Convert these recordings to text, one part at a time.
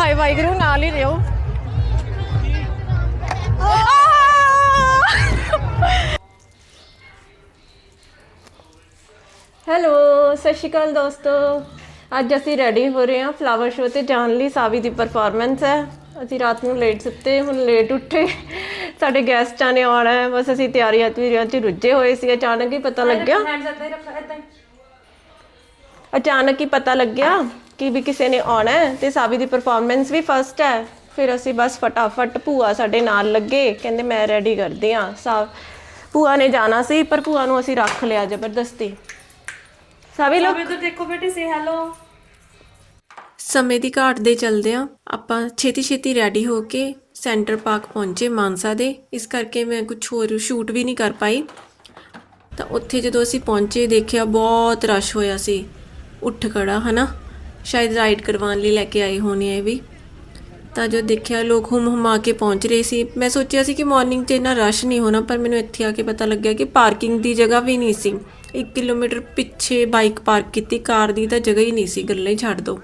ਹਾਏ ਵਾਹਿਗੁਰੂ ਨਾਲ ਹੀ ਰਿਓ। ਹੈਲੋ ਸਤਿ ਸ਼੍ਰੀ ਅਕਾਲ ਦੋਸਤੋ। ਅੱਜ ਅਸੀਂ ਰੈਡੀ ਹੋ ਰਹੇ ਹਾਂ ਫਲਾਵਰ ਸ਼ੋਅ ਤੇ ਜਾਣ ਲਈ ਸਾਵੀ ਦੀ ਪਰਫਾਰਮੈਂਸ ਹੈ। ਅਸੀਂ ਰਾਤ ਨੂੰ ਲੇਟ ਸੁੱਤੇ ਹੁਣ ਲੇਟ ਉੱਠੇ। ਸਾਡੇ ਗੈਸਟਾਂ ਨੇ ਆਉਣਾ ਹੈ ਬਸ ਅਸੀਂ ਤਿਆਰੀਆਂ ਤਿਆਰੀਆਂ 'ਚ ਰੁੱਝੇ ਹੋਏ ਸੀ। ਅਚਾਨਕ ਹੀ ਪਤਾ ਲੱਗਿਆ। ਅਚਾਨਕ ਹੀ ਪਤਾ ਲੱਗਿਆ। ਕਿ ਵੀ ਕਿਸੇ ਨੇ ਆਉਣਾ ਹੈ ਤੇ ਸਾਵੀ ਦੀ ਪਰਫਾਰਮੈਂਸ ਵੀ ਫਸਟ ਹੈ। ਫਿਰ ਅਸੀਂ ਬਸ ਫਟਾਫਟ ਭੂਆ ਸਾਡੇ ਨਾਲ ਲੱਗੇ। ਕਹਿੰਦੇ ਮੈਂ ਰੈਡੀ ਕਰਦੀ ਆ ਸਾ ਭੂਆ ਨੇ ਜਾਣਾ ਸੀ ਪਰ ਭੂਆ ਨੂੰ ਅਸੀਂ ਰੱਖ ਲਿਆ ਜ਼ਬਰਦਸਤੀ। ਸਾਵੀ ਲੋਕ ਇਧਰ ਦੇਖੋ ਬੇਟੇ ਸੇ ਹੈਲੋ ਸਮੇਂ ਦੀ ਘਾਟ ਦੇ ਚਲਦਿਆਂ ਆਪਾਂ ਛੇਤੀ ਛੇਤੀ ਰੈਡੀ ਹੋ ਕੇ ਸੈਂਟਰ ਪਾਰਕ ਪਹੁੰਚੇ ਮਾਨਸਾ ਦੇ। ਇਸ ਕਰਕੇ ਮੈਂ ਕੁਝ ਹੋਰ ਸ਼ੂਟ ਵੀ ਨਹੀਂ ਕਰ ਪਾਈ। ਤਾਂ ਉੱਥੇ ਜਦੋਂ ਅਸੀਂ ਪਹੁੰਚੇ ਦੇਖਿਆ ਬਹੁਤ ਰਸ਼ ਹੋਇਆ ਸੀ। ਉੱਠ ਖੜਾ ਹਨਾ? ਸ਼ਾਇਦ ਰਾਈਡ ਕਰਵਾਉਣ ਲਈ ਲੈ ਕੇ ਆਏ ਹੋਣੇ ਆ ਇਹ ਵੀ। ਤਾਂ ਜੋ ਦੇਖਿਆ ਲੋਕ ਹੁਮ ਹੁਮਾ ਕੇ ਪਹੁੰਚ ਰਹੇ ਸੀ। ਮੈਂ ਸੋਚਿਆ ਸੀ ਕਿ ਮਾਰਨਿੰਗ 'ਚ ਇੰਨਾ ਰਸ਼ ਨਹੀਂ ਹੋਣਾ, ਪਰ ਮੈਨੂੰ ਇੱਥੇ ਆ ਕੇ ਪਤਾ ਲੱਗਿਆ ਕਿ ਪਾਰਕਿੰਗ ਦੀ ਜਗ੍ਹਾ ਵੀ ਨਹੀਂ ਸੀ। 1 ਕਿਲੋਮੀਟਰ ਪਿੱਛੇ ਬਾਈਕ ਪਾਰਕ ਕੀਤੀ, ਕਾਰ ਦੀ ਤਾਂ ਜਗ੍ਹਾ ਹੀ ਨਹੀਂ ਸੀ। ਗੱਲਾਂ ਹੀ ਛੱਡ ਦੋ।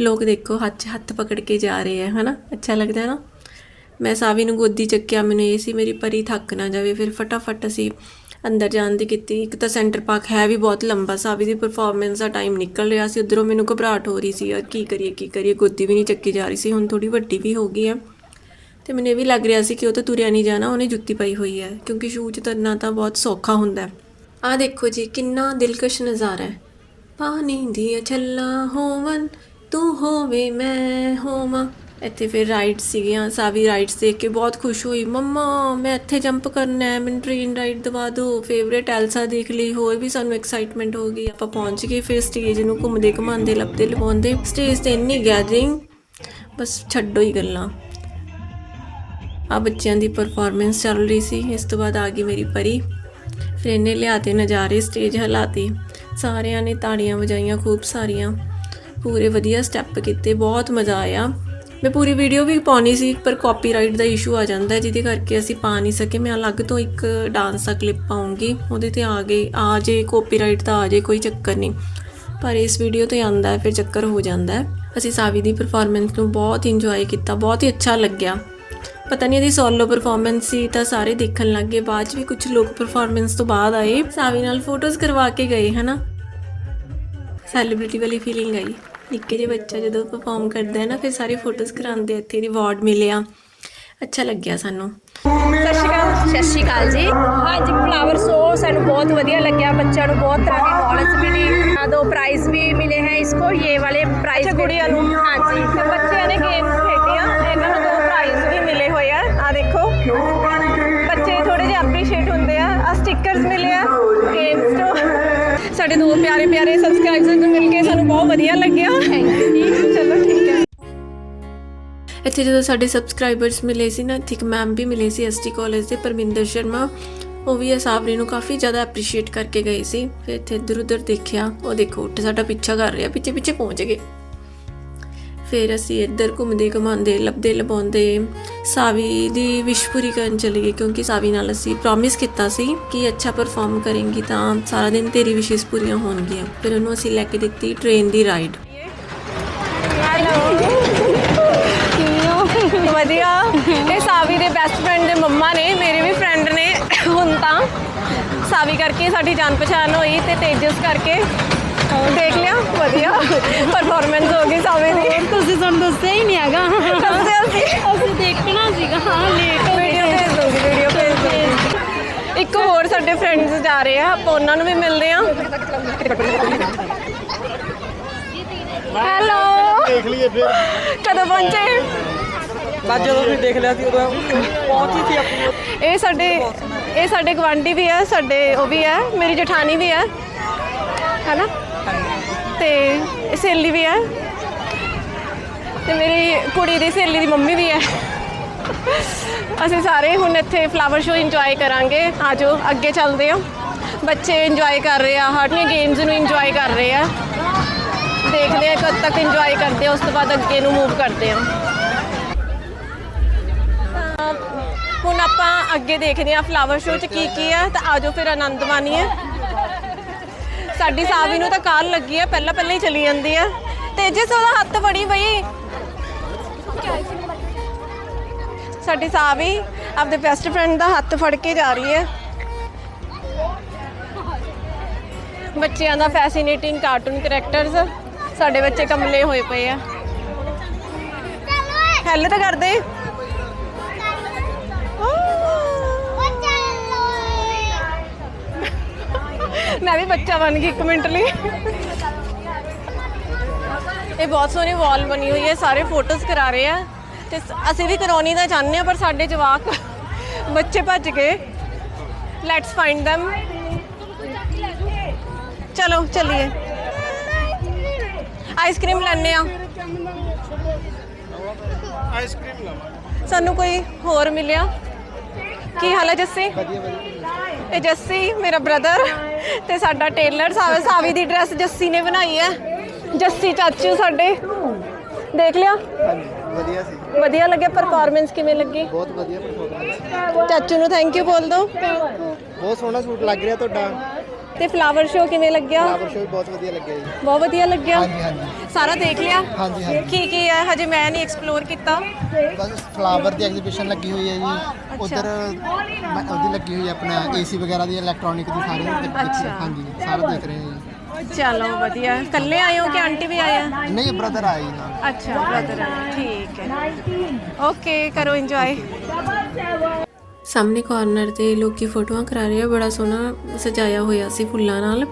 ਲੋਕ ਦੇਖੋ, ਹੱਥ ਹੱਥ ਪਕੜ ਕੇ ਜਾ ਰਹੇ ਹੈ ਹਨਾ? ਅੱਛਾ ਲੱਗਦਾ ਹੈ ਨਾ? ਮੈਂ ਸਾਵੀ ਨੂੰ ਗੋਦੀ ਚੱਕਿਆ, ਮੈਨੂੰ ਇਹ ਸੀ, ਮੇਰੀ ਪਰੀ ਥੱਕ ਨਾ ਜਾਵੇ, ਫਿਰ ਫਟਾਫਟ ਅਸੀਂ ਅੰਦਰ ਜਾਣ ਦੀ ਕੀਤੀ। ਇੱਕ ਤਾਂ ਸੈਂਟਰ ਪਾਰਕ ਹੈ ਵੀ ਬਹੁਤ ਲੰਬਾ ਸਾਵੀ ਦੀ ਪਰਫਾਰਮੈਂਸ ਦਾ ਟਾਈਮ ਨਿਕਲ ਰਿਹਾ ਸੀ। ਉਧਰੋਂ ਮੈਨੂੰ ਘਬਰਾਹਟ ਹੋ ਰਹੀ ਸੀ, ਯਾਰ ਕੀ ਕਰੀਏ ਕੀ ਕਰੀਏ, ਗੋਦੀ ਵੀ ਨਹੀਂ ਚੱਕੀ ਜਾ ਰਹੀ ਸੀ। ਹੁਣ ਥੋੜੀ ਵੱਡੀ ਵੀ ਹੋ ਗਈ ਹੈ। ਤੇ ਮੈਨੂੰ ਇਹ ਵੀ ਲੱਗ ਰਿਹਾ ਸੀ ਕਿ ਉਹ ਤਾਂ ਤੁਰਿਆ ਨਹੀਂ ਜਾਣਾ, ਉਹਨੇ ਜੁੱਤੀ ਪਾਈ ਹੋਈ ਹੈ। ਕਿਉਂਕਿ ਸ਼ੂ 'ਚ ਤੁਰਨਾ ਤਾਂ ਬਹੁਤ ਸੌਖਾ ਹੁੰਦਾ ਹੈ। ਆਹ ਦੇਖੋ ਜੀ, ਕਿੰਨਾ ਦਿਲਕਸ਼ ਨਜ਼ਾਰਾ ਹੈ। ਪਾਣੀ ਦੀਆਂ ਛੱਲਾਂ ਹੋਵਨ, ਤੂੰ ਹੋਵੇ, ਮੈਂ ਹੋਵਾਂ। ਇੱਥੇ ਫਿਰ ਰਾਈਡ ਸੀਗੀਆਂ, ਸਾਵੀ ਰਾਈਡਸ ਦੇਖ ਕੇ ਬਹੁਤ ਖੁਸ਼ ਹੋਈ। ਮੰਮਾ, ਮੈਂ ਇੱਥੇ ਜੰਪ ਕਰਨਾ ਹੈ, ਮੈਨੂੰ ਟ੍ਰੇਨ ਰਾਈਡ ਦਵਾ ਦਿਓ। ਫੇਵਰੇਟ ਐਲਸਾ ਦੇਖ ਲਈ, ਹੋਰ ਵੀ ਸਾਨੂੰ ਐਕਸਾਈਟਮੈਂਟ ਹੋ ਗਈ। ਆਪਾਂ ਪਹੁੰਚ ਗਏ ਫਿਰ ਸਟੇਜ ਨੂੰ ਘੁੰਮਦੇ ਘੁਮਾਉਂਦੇ, ਲੱਭਦੇ ਲਵਾਉਂਦੇ ਸਟੇਜ ਤੇ ਇੰਨੀ ਗੈਦਰਿੰਗ ਬਸ ਛੱਡੋ ਹੀ ਗੱਲਾਂ। ਆ ਬੱਚਿਆਂ ਦੀ ਪਰਫਾਰਮੈਂਸ ਚੱਲ ਰਹੀ ਸੀ, ਇਸ ਤੋਂ ਬਾਅਦ ਆ ਗਈ ਮੇਰੀ ਪਰੀ। ਫਿਰ ਇਹਨੇ ਲਿਆਤੇ ਨਜ਼ਾਰੇ ਸਟੇਜ ਹਿਲਾਤੀ। ਸਾਰਿਆਂ ਨੇ ਤਾੜੀਆਂ ਵਜਾਈਆਂ, ਖੂਬ ਸਾਰੀਆਂ। ਪੂਰੇ ਵਧੀਆ ਸਟੈਪ ਕੀਤੇ, ਬਹੁਤ ਮਜ਼ਾ ਆਇਆ। ਮੈਂ ਪੂਰੀ ਵੀਡੀਓ ਵੀ ਪਾਉਣੀ ਸੀ, ਪਰ ਕਾਪੀਰਾਈਟ ਦਾ ਇਸ਼ੂ ਆ ਜਾਂਦਾ ਜਿਹਦੇ ਕਰਕੇ ਅਸੀਂ ਪਾ ਨਹੀਂ ਸਕੇ। ਮੈਂ ਅਲੱਗ ਤੋਂ ਇੱਕ ਡਾਂਸ ਦਾ ਕਲਿੱਪ ਪਾਉਂਗੀ, ਉਹਦੇ ਤੇ ਆ ਗਏ, ਆ ਜੇ ਕਾਪੀਰਾਈਟ ਤਾਂ ਆ ਜੇ, ਕੋਈ ਚੱਕਰ ਨਹੀਂ। ਪਰ ਇਸ ਵੀਡੀਓ ਤੇ ਆਂਦਾ ਹੈ, ਫਿਰ ਚੱਕਰ ਹੋ ਜਾਂਦਾ ਹੈ। ਅਸੀਂ ਸਾਵੀ ਦੀ ਪਰਫਾਰਮੈਂਸ ਨੂੰ ਬਹੁਤ ਇੰਜੋਏ ਕੀਤਾ, ਬਹੁਤ ਹੀ ਅੱਛਾ ਲੱਗਿਆ। ਪਤਾ ਨਹੀਂ ਇਹਦੀ ਸੋਲੋ ਪਰਫਾਰਮੈਂਸ ਸੀ, ਤਾਂ ਸਾਰੇ ਦੇਖਣ ਲੱਗ ਗਏ। ਬਾਅਦ 'ਚ ਵੀ ਕੁਝ ਲੋਕ ਪਰਫਾਰਮੈਂਸ ਤੋਂ ਬਾਅਦ ਆਏ। ਸਾਵੀ ਨਾਲ ਫੋਟੋਜ਼ ਕਰਵਾ ਕੇ ਗਏ, ਹਨਾ? ਸੈਲੀਬ੍ਰਿਟੀ ਵਾਲੀ ਫੀਲਿੰਗ ਆਈ। ਨਿੱਕੇ ਜਿਹੇ ਬੱਚਾ ਜਦੋਂ ਪਰਫਾਰਮ ਕਰਦਾ ਹੈ ਨਾ ਫਿਰ ਸਾਰੇ ਫੋਟੋਜ਼ ਕਰਾਉਂਦੇ ਇੱਥੇ ਰਿਵਾਰਡ ਮਿਲਿਆ। ਅੱਛਾ ਲੱਗਿਆ ਸਾਨੂੰ। ਸਤਿ ਸ਼੍ਰੀ ਅਕਾਲ ਸਤਿ ਸ਼੍ਰੀ ਅਕਾਲ ਜੀ। ਅੱਜ ਫਲਾਵਰ ਸ਼ੋ ਸਾਨੂੰ ਬਹੁਤ ਵਧੀਆ ਲੱਗਿਆ ਬੱਚਿਆਂ ਨੂੰ ਬਹੁਤ ਤਰ੍ਹਾਂ ਦੀ ਨੌਲੇਜ ਮਿਲੀ। ਆ ਦੋ ਪ੍ਰਾਈਜ਼ ਵੀ ਮਿਲੇ ਹੈ ਇਸਕੋ ਇਹ ਵਾਲੇ ਪ੍ਰਾਈਜ਼ ਗੁੜੀਆਂ ਨੂੰ। ਹਾਂਜੀ ਬੱਚਿਆਂ ਨੇ ਗੇਮਸ ਖੇਡੀਆਂ ਇਹਨਾਂ ਨੂੰ ਦੋ ਪ੍ਰਾਈਜ਼ ਵੀ ਮਿਲੇ ਹੋਏ ਆ। ਆ ਦੇਖੋ। ਬੱਚੇ ਥੋੜੇ ਜਿਹਾ ਅਪਰੀਸ਼ੀਏਟ ਹੁੰਦੇ ਆ। ਆ ਸਟickers ਮਿਲੇ ਆ ਗੇਮਸ ਤੋਂ। ਸਾਡੇ ਦੋ ਪਿਆਰੇ ਪਿਆਰੇ ਸਬਸਕ੍ਰਾਈਬਰਸ ਨੂੰ ਮਿਲ ਕੇ ਸਾਨੂੰ ਬਹੁਤ ਵਧੀਆ ਲੱਗਿਆ। ਥੈਂਕ ਯੂ ਚਲੋ ਠੀਕ ਹੈ। ਇੱਥੇ ਜਦੋਂ ਸਾਡੇ ਸਬਸਕ੍ਰਾਈਬਰਸ ਮਿਲੇ ਸੀ ਨਾ ਇੱਥੇ ਇੱਕ ਮੈਮ ਵੀ ਮਿਲੇ ਸੀ ਐਸਟੀ ਕਾਲਜ ਦੇ ਪਰਮਿੰਦਰ ਸ਼ਰਮਾ। ਉਹ ਵੀ ਅਸਾਬਰੀ ਨੂੰ ਕਾਫੀ ਜ਼ਿਆਦਾ ਐਪਰੀਸ਼ੀਏਟ ਕਰਕੇ ਗਏ ਸੀ। ਫਿਰ ਇੱਥੇ ਇੱਧਰ ਉੱਧਰ ਦੇਖਿਆ ਉਹ ਦੇਖੋ ਉੱਠ ਸਾਡਾ ਪਿੱਛਾ ਕਰ ਰਿਹਾ ਪਿੱਛੇ ਪਿੱਛੇ ਪਹੁੰਚ ਗਏ। ਫਿਰ ਅਸੀਂ ਇੱਧਰ ਘੁੰਮਦੇ ਘੁਮਾਉਂਦੇ, ਲੱਭਦੇ ਲਪਾਉਂਦੇ ਸਾਵੀ ਦੀ ਵਿਸ਼ ਪੂਰੀ ਕਰਨ ਚਲੇ ਗਏ ਕਿਉਂਕਿ ਸਾਵੀ ਨਾਲ ਅਸੀਂ ਪ੍ਰੋਮਿਸ ਕੀਤਾ ਸੀ ਕਿ ਅੱਛਾ ਪਰਫਾਰਮ ਕਰੇਂਗੀ ਤਾਂ ਸਾਰਾ ਦਿਨ ਤੇਰੀ ਵਿਸ਼ੇਸ ਪੂਰੀਆਂ ਹੋਣਗੀਆਂ। ਫਿਰ ਉਹਨੂੰ ਅਸੀਂ ਲੈ ਕੇ ਦਿੱਤੀ ਟ੍ਰੇਨ ਦੀ ਰਾਈਡ ਵਧੀਆ। ਇਹ ਸਾਵੀ ਦੇ ਬੈਸਟ ਫਰੈਂਡ ਦੇ ਮੰਮਾ ਨੇ, ਮੇਰੇ ਵੀ ਫਰੈਂਡ ਨੇ ਹੁਣ ਤਾਂ। ਸਾਵੀ ਕਰਕੇ ਸਾਡੀ ਜਾਣ ਪਛਾਣ ਹੋਈ ਤੇ ਤੇਜਸ ਕਰਕੇ ਦੇਖ ਲਿਆ ਵਧੀਆ। ਪਰਫਾਰਮੈਂਸ ਹੋ ਗਈ ਸਾਵੀ ਦੀ। ਤੁਸੀਂ ਸਾਨੂੰ ਦੱਸਿਆ ਹੀ ਨਹੀਂ ਹੈਗਾ। ਦੱਸਿਆ ਸੀ। ਅਸੀਂ ਦੇਖਣਾ ਸੀਗਾ ਹਾਂ ਲੇਟ ਹੋ ਵੀਡੀਓ ਭੇਜ ਦੂੰਗੀ ਵੀਡੀਓ ਭੇਜ ਦੂੰਗੀ ਇੱਕ ਹੋਰ ਸਾਡੇ ਫਰੈਂਡਸ ਜਾ ਰਹੇ ਆ ਆਪਾਂ ਉਹਨਾਂ ਨੂੰ ਵੀ ਮਿਲਦੇ ਆ ਹੈਲੋ ਦੇਖ ਲਈਏ ਫਿਰ। ਕਦੋਂ ਪਹੁੰਚੇ? ਬਸ ਜਦੋਂ ਤੁਸੀਂ ਦੇਖ ਲਿਆ ਸੀ ਉਦੋਂ ਪਹੁੰਚੀ ਸੀ ਆਪਣੀ। ਇਹ ਸਾਡੇ ਇਹ ਸਾਡੇ ਗਵਾਂਢੀ ਵੀ ਹੈ ਸਾਡੇ ਉਹ ਵੀ ਹੈ ਮੇਰੀ ਜਠਾਣੀ ਵੀ ਹੈ ਹੈਨਾ? ਤੇ ਸਹੇਲੀ ਵੀ ਹੈ ਤੇ ਮੇਰੀ ਕੁੜੀ ਦੀ ਸਹੇਲੀ ਦੀ ਮੰਮੀ ਵੀ ਹੈ ਅਸੀਂ ਸਾਰੇ ਹੁਣ ਇੱਥੇ ਫਲਾਵਰ ਸ਼ੋਅ ਇੰਜੋਏ ਕਰਾਂਗੇ। ਆਜੋ, ਅੱਗੇ ਚੱਲਦੇ ਹਾਂ। ਬੱਚੇ ਇੰਜੋਏ ਕਰ ਰਹੇ ਆ, ਹਰ ਨੇ ਗੇਮਸ ਨੂੰ ਇੰਜੋਏ ਕਰ ਰਹੇ ਆ। ਦੇਖਦੇ ਆ ਕਦ ਤੱਕ ਇੰਜੋਏ ਕਰਦੇ ਆ, ਉਸ ਤੋਂ ਬਾਅਦ ਅੱਗੇ ਨੂੰ ਮੂਵ ਕਰਦੇ ਆ। ਹੁਣ ਆਪਾਂ ਅੱਗੇ ਦੇਖਦੇ ਹਾਂ ਫਲਾਵਰ ਸ਼ੋਅ 'ਚ ਕੀ ਕੀ ਹੈ ਤਾਂ ਆਜੋ ਫਿਰ ਆਨੰਦ ਮਾਣੀਏ ਸਾਡੀ ਸਾਵੀ ਨੂੰ ਤਾਂ ਕਾਲ ਲੱਗੀ ਆ ਪਹਿਲਾਂ ਪਹਿਲਾਂ ਹੀ ਚਲੀ ਜਾਂਦੀ ਆ। ਤੇਜਸ ਉਹਦਾ ਹੱਥ ਫੜੀ ਬਈ। ਸਾਡੀ ਸਾਵੀ ਆਪਦੇ ਬੈਸਟ ਫਰੈਂਡ ਦਾ ਹੱਥ ਫੜ ਕੇ ਜਾ ਰਹੀ ਹੈ ਬੱਚਿਆਂ ਦਾ ਫੈਸੀਨੇਟਿੰਗ ਕਾਰਟੂਨ ਕੈਰੈਕਟਰਸ ਸਾਡੇ ਬੱਚੇ ਕਮਲੇ ਹੋਏ ਪਏ ਆ। ਹੈਲੋ ਤਾਂ ਕਰਦੇ। ਮੈਂ ਵੀ ਬੱਚਾ ਬਣ ਗਈ ਇੱਕ ਮਿੰਟ ਲਈ। ਇਹ ਬਹੁਤ ਸੋਹਣੀ ਵਾਲ ਬਣੀ ਹੋਈ ਹੈ ਸਾਰੇ ਫੋਟੋਜ਼ ਕਰਾ ਰਹੇ ਆ। ਤੇ ਅਸੀਂ ਵੀ ਕਰਾਉਣੀ ਤਾਂ ਚਾਹੁੰਦੇ ਆ ਪਰ ਸਾਡੇ ਜਵਾਕ ਬੱਚੇ ਭੱਜ ਗਏ। Let's find them. ਚਲੋ ਚੱਲੀਏ। ਆਈਸਕ੍ਰੀਮ ਲੈਣੇ ਆ। ਆਈਸਕ੍ਰੀਮ ਲਵਾਂ। ਸਾਨੂੰ ਕੋਈ ਹੋਰ ਮਿਲਿਆ? ਕੀ ਹਾਲ ਹੈ ਜੱਸੀ? ਇਹ ਜੱਸੀ ਮੇਰਾ ਬ੍ਰਦਰ ਤੇ ਸਾਡਾ ਟੇਲਰ ਸਾਵੇ ਸਾਵੀ ਦੀ ਡਰੈਸ ਜੱਸੀ ਨੇ ਬਣਾਈ ਹੈ। ਜੱਸੀ ਚਾਚੂ ਸਾਡੇ। ਦੇਖ ਲਿਆ? ਵਧੀਆ ਸੀ ਵਧੀਆ ਲੱਗਿਆ ਪਰਫਾਰਮੈਂਸ ਕਿਵੇਂ ਲੱਗੀ? ਬਹੁਤ ਵਧੀਆ ਪਰਫਾਰਮੈਂਸ ਚਾਚੂ ਨੂੰ ਥੈਂਕ ਯੂ ਬੋਲ ਦਿਓ ਬਹੁਤ ਸੋਹਣਾ ਸੂਟ ਲੱਗ ਰਿਹਾ ਤੁਹਾਡਾ। ਤੇ ਫਲਾਵਰ ਸ਼ੋ ਕਿਵੇਂ ਲੱਗਿਆ? ਫਲਾਵਰ ਸ਼ੋ ਵੀ ਬਹੁਤ ਵਧੀਆ ਲੱਗਿਆ ਜੀ। ਬਹੁਤ ਵਧੀਆ ਲੱਗਿਆ? ਹਾਂਜੀ ਹਾਂਜੀ। ਸਾਰਾ ਦੇਖ ਲਿਆ? ਹਾਂਜੀ ਹਾਂਜੀ। ਕੀ ਕੀ ਹੈ? ਹਜੇ ਮੈਂ ਨਹੀਂ ਐਕਸਪਲੋਰ ਕੀਤਾ। ਬਸ ਫਲਾਵਰ ਦੀ ਐਗਜ਼ੀਬਿਸ਼ਨ ਲੱਗੀ ਹੋਈ ਹੈ ਜੀ। ਉਧਰ ਉਹਦੀ ਲੱਗੀ ਹੋਈ ਹੈ ਆਪਣਾ ਏਸੀ ਵਗੈਰਾ ਦੀ ਇਲੈਕਟ੍ਰੋਨਿਕ ਦੀ ਸਾਰੇ ਦੇਖ- ਅੱਛਾ। ਹਾਂਜੀ ਸਾਰਾ ਦੇਖ ਰਹੇ ਹਾਂ ਜੀ। ਚਲੋ ਵਧੀਆ। ਇਕੱਲੇ ਆਏ ਹੋ ਕਿ ਆਂਟੀ ਵੀ ਆਏ ਆ? ਨਹੀਂ ਬ੍ਰਦਰ ਆਏ ਜੀ ਨਾਲ। ਅੱਛਾ ਬ੍ਰਦਰ ਠੀਕ ਹੈ। ਓਕੇ ਕਰੋ ਇੰਜੋਏ ਸਾਹਮਣੇ ਕਾਰਨਰ ਤੇ ਲੋਕੀ ਫੋਟੋਆਂ ਕਰਾ ਰਹੇ ਆ, ਬੜਾ ਸੋਹਣਾ ਸਜਾਇਆ ਹੋਇਆ ਸੀ ਫੁੱਲਾਂ ਨਾਲ।